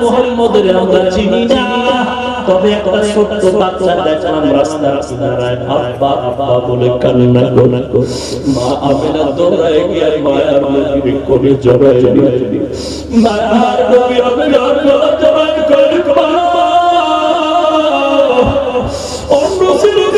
মোহাম্মদের আমরা চিনি না তবে একটা ছোট্ট বাচ্চা দেখলাম রাস্তার কিনারায় আব্বা আব্বা বলে কান্না করে মা আমেনা দৌড়ায় গিয়ে মায়ার নবীর কোলে জড়ায় মায়ার নবী আমেনা জড়ায় করে অন্য ছেলেদের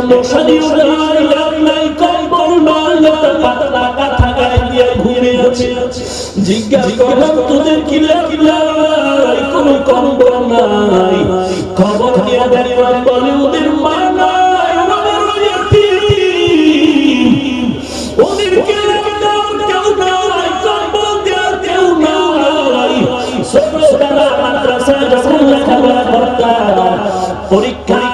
একটা মশারি লাভ নাই কম্বল নয় একটা পাতলা কাঁথা গায়ে দিয়ে ঘুমিয়ে আছে জিজ্ঞাসা করলাম তোদের কি লাগলাই কোনো কম্বল নাই। খবর নিয়ে দেখলাম বলে ওদের মা নাই ওদের ওদের কেউ দাও, কেউ নাই, কম্বল দেওয়ার কেউ নাই। ছোটবেলা মাদ্রাসায় যখন লেখাপড়া করতাম, পরীক্ষা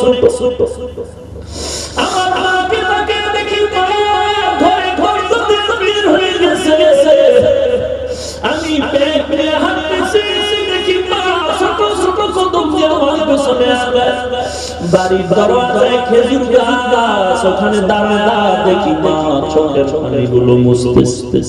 ছোট। আমার মাকে তাকে দেখি ঘরে ঘরে তোদের বের হয়ে গেছে। আমি পেয়ে হাঁটতেছি, দেখি মা ছোট ছোট কদম দিয়ে আমার পেছনে আসবে। বাড়ির দরওয়াজায় খেজুর গাছ, ওখানে দাঁড়ায়, দেখি মা চোখের পানিগুলো মুছতেছে।